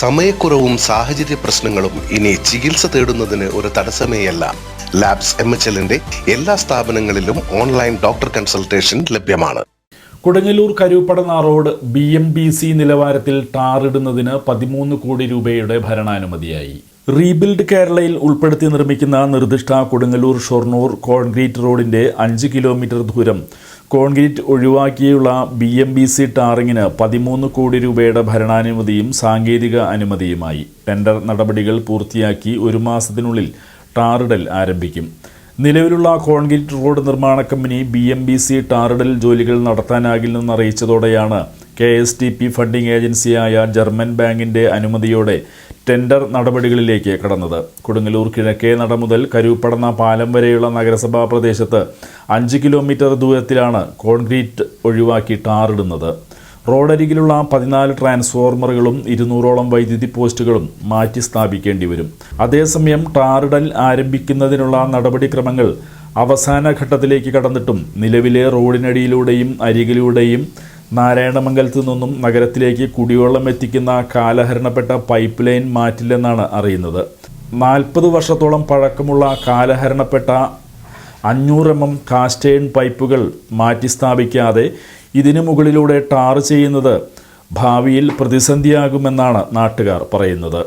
സമയക്കുറവും സാഹചര്യ പ്രശ്നങ്ങളും ഇനി ചികിത്സ തേടുന്നതിന് ഒരു തടസ്സമേയല്ല. ലാബ്സ് എം എച്ച് എല്ലിന്റെ എല്ലാ സ്ഥാപനങ്ങളിലും ഓൺലൈൻ ഡോക്ടർ കൺസൾട്ടേഷൻ ലഭ്യമാണ്. Kodungallur Karupadanna road B M B C നിലവാരത്തിൽ ടാറിടുന്നതിന് പതിമൂന്ന് കോടി രൂപയുടെ ഭരണാനുമതിയായി. റീബിൽഡ് കേരളയിൽ ഉൾപ്പെടുത്തി നിർമ്മിക്കുന്ന നിർദ്ദിഷ്ട കൊടുങ്ങല്ലൂർ ഷൊർണൂർ കോൺക്രീറ്റ് റോഡിന്റെ അഞ്ച് കിലോമീറ്റർ ദൂരം കോൺക്രീറ്റ് ഒഴിവാക്കിയുള്ള ബി എം ബി സി ടാറിങ്ങിന് പതിമൂന്ന് കോടി രൂപയുടെ ഭരണാനുമതിയും സാങ്കേതിക അനുമതിയുമായി. ടെൻഡർ നടപടികൾ പൂർത്തിയാക്കി ഒരു മാസത്തിനുള്ളിൽ ടാറിടൽ ആരംഭിക്കും. നിലവിലുള്ള കോൺക്രീറ്റ് റോഡ് നിർമ്മാണ company B M B C ടാറിടൽ ജോലികൾ നടത്താനാകില്ലെന്ന് അറിയിച്ചതോടെയാണ് K S T P funding ഏജൻസിയായ ജർമ്മൻ ബാങ്കിന്റെ അനുമതിയോടെ ടെൻഡർ നടപടികളിലേക്ക് കടന്നത്. കൊടുങ്ങല്ലൂർ കിഴക്കേ നട മുതൽ കരൂപ്പടന്ന പാലം വരെയുള്ള നഗരസഭാ പ്രദേശത്ത് അഞ്ച് കിലോമീറ്റർ ദൂരത്തിലാണ് കോൺക്രീറ്റ് ഒഴിവാക്കി ടാറിടുന്നത്. റോഡരികിലുള്ള പതിനാല് ട്രാൻസ്ഫോർമറുകളും ഇരുന്നൂറോളം വൈദ്യുതി പോസ്റ്റുകളും മാറ്റി സ്ഥാപിക്കേണ്ടി വരും. അതേസമയം ടാറിടൽ ആരംഭിക്കുന്നതിനുള്ള നടപടിക്രമങ്ങൾ അവസാന ഘട്ടത്തിലേക്ക് കടന്നിട്ടും നിലവിലെ റോഡിനടിയിലൂടെയും അരികിലൂടെയും നാരായണമംഗലത്തു നിന്നും നഗരത്തിലേക്ക് കുടിവെള്ളം എത്തിക്കുന്ന കാലഹരണപ്പെട്ട പൈപ്പ് ലൈൻ മാറ്റില്ലെന്നാണ് അറിയുന്നത്. നാൽപ്പത് വർഷത്തോളം പഴക്കമുള്ള കാലഹരണപ്പെട്ട അഞ്ഞൂറ് എം എം കാസ്റ്റേൺ പൈപ്പുകൾ മാറ്റി സ്ഥാപിക്കാതെ ഇതിനു മുകളിലൂടെ ടാർ ചെയ്യുന്നത് ഭാവിയിൽ പ്രതിസന്ധിയാകുമെന്നാണ് നാട്ടുകാർ പറയുന്നത്.